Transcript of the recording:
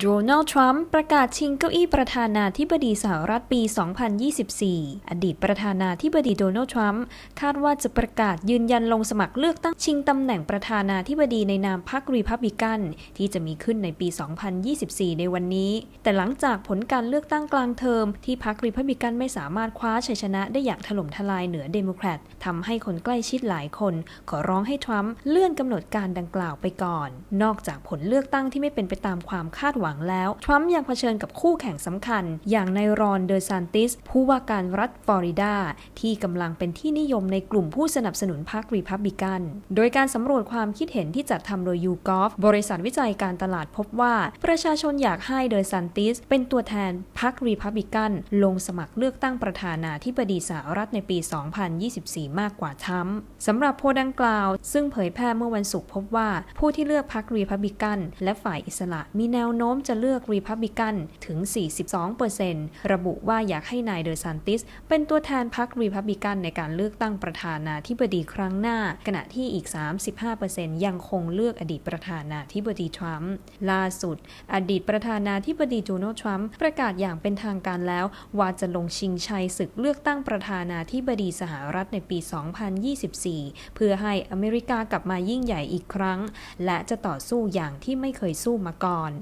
โดนัลด์ทรัมป์ประกาศชิงเก้าอี้ประธานาธิบดีสหรัฐปี 2024 อดีตประธานาธิบดีโดนัลด์ทรัมป์คาดว่าจะประกาศยืนยันลงสมัครเลือกตั้งชิงตำแหน่งประธานาธิบดีในนามพรรครีพับลิกัน ที่จะมีขึ้นในปี 2024 ในวันนี้ แต่หลังจากผลการเลือกตั้งกลางเทอม ที่พรรครีพับลิกันไม่สามารถคว้าชัยชนะได้อย่างถล่มทลายเหนือเดโมแครตทำให้คนใกล้ชิดหลายคน ขอร้องให้ทรัมป์เลื่อนกำหนดการดังกล่าวไปก่อน นอกจากผลเลือกตั้งที่ไม่เป็นไปตามความคาดหวังแล้ว ทรัมป์ยังเผชิญกับคู่แข่งสำคัญ อย่างนายรอนเดอซานติส ผู้ว่าการรัฐฟลอริดา ที่กำลังเป็นที่นิยมในกลุ่มผู้สนับสนุนพรรครีพับลิกัน โดยการสำรวจความคิดเห็นที่จัดทำโดยยูกอฟบริษัทวิจัยการตลาดพบว่า ประชาชนอยากให้เดอซานติส เป็นตัวแทนพรรครีพับลิกัน ลงสมัครเลือกตั้งประธานาธิบดีสหรัฐในปี 2024 มากกว่าทรัมป์สำหรับโพดังกล่าว ซึ่งเผยแพร่เมื่อวันศุกร์พบว่าผู้ที่เลือกพรรครีพับลิกัน และฝ่ายอิสระมีแนวโน้มจะเลือกรีพับลิกันถึง 42%ระบุว่าอยากให้นายเดอซานติส เป็นตัวแทนพรรครีพับลิกันในการเลือกตั้งประธานาธิบดีครั้งหน้า ขณะที่อีก 35%ยังคงเลือกอดีตประธานาธิบดีทรัมป์ล่าสุด อดีตประธานาธิบดีโดนัลด์ทรัมป์ประกาศอย่างเป็นทางการแล้ว ว่าจะลงชิงชัยศึกเลือกตั้งประธานาธิบดีสหรัฐในปี 2024 เพื่อให้อเมริกากลับมายิ่งใหญ่อีกครั้ง และจะต่อสู้อย่างที่ไม่เคยสู้มาก่อน